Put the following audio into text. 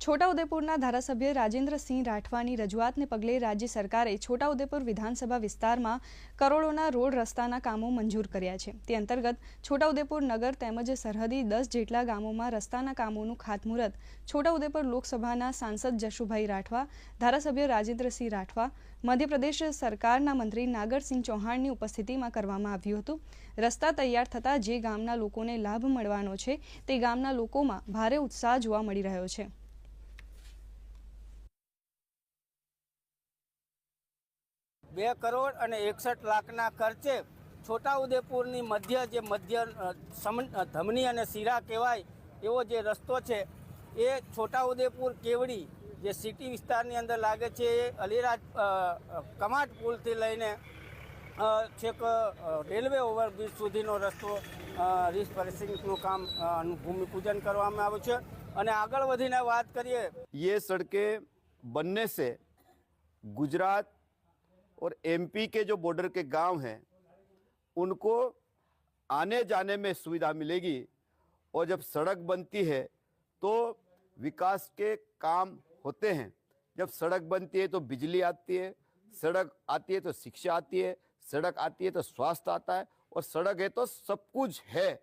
છોટાઉદેપુરના ધારાસભ્ય રાજેન્દ્રસિંહ રાઠવાની રજૂઆતને પગલે રાજ્ય સરકારે છોટાઉદેપુર વિધાનસભા વિસ્તારમાં કરોડોના રોડ રસ્તાના કામો મંજૂર કર્યા છે. તે અંતર્ગત છોટાઉદેપુર નગર તેમજ સરહદી દસ જેટલા ગામોમાં રસ્તાના કામોનું ખાતમુહૂર્ત છોટાઉદેપુર લોકસભાના સાંસદ જશુભાઈ રાઠવા, ધારાસભ્ય રાજેન્દ્રસિંહ રાઠવા, મધ્યપ્રદેશ સરકારના મંત્રી નાગરસિંહ ચૌહાણની ઉપસ્થિતિમાં કરવામાં આવ્યું હતું. રસ્તા તૈયાર થતાં જે ગામના લોકોને લાભ મળવાનો છે તે ગામના લોકોમાં ભારે ઉત્સાહ જોવા મળી રહ્યો છે. બે કરોડ અને એકસઠ લાખના ખર્ચે છોટાઉદેપુરની મધ્ય જે મધ્ય સમ ધમની અને શીરા કહેવાય એવો જે રસ્તો છે, એ છોટાઉદેપુર કેવડી જે સિટી વિસ્તારની અંદર લાગે છે, એ અલીરાજ કમાટ પુલથી લઈને છેક રેલવે ઓવરબ્રિજ સુધીનો રસ્તો રિસ્પરેસિંગનું કામ ભૂમિપૂજન કરવામાં આવ્યું છે. અને આગળ વધીને વાત કરીએ. એ સડકે બંને છે ગુજરાત और एमपी के जो बॉर्डर के गाँव हैं, उनको आने जाने में सुविधा मिलेगी और जब सड़क बनती है तो विकास के काम होते हैं। जब सड़क बनती है तो बिजली आती है, सड़क आती है तो शिक्षा आती है, सड़क आती है तो स्वास्थ्य आता है और सड़क है तो सब कुछ है।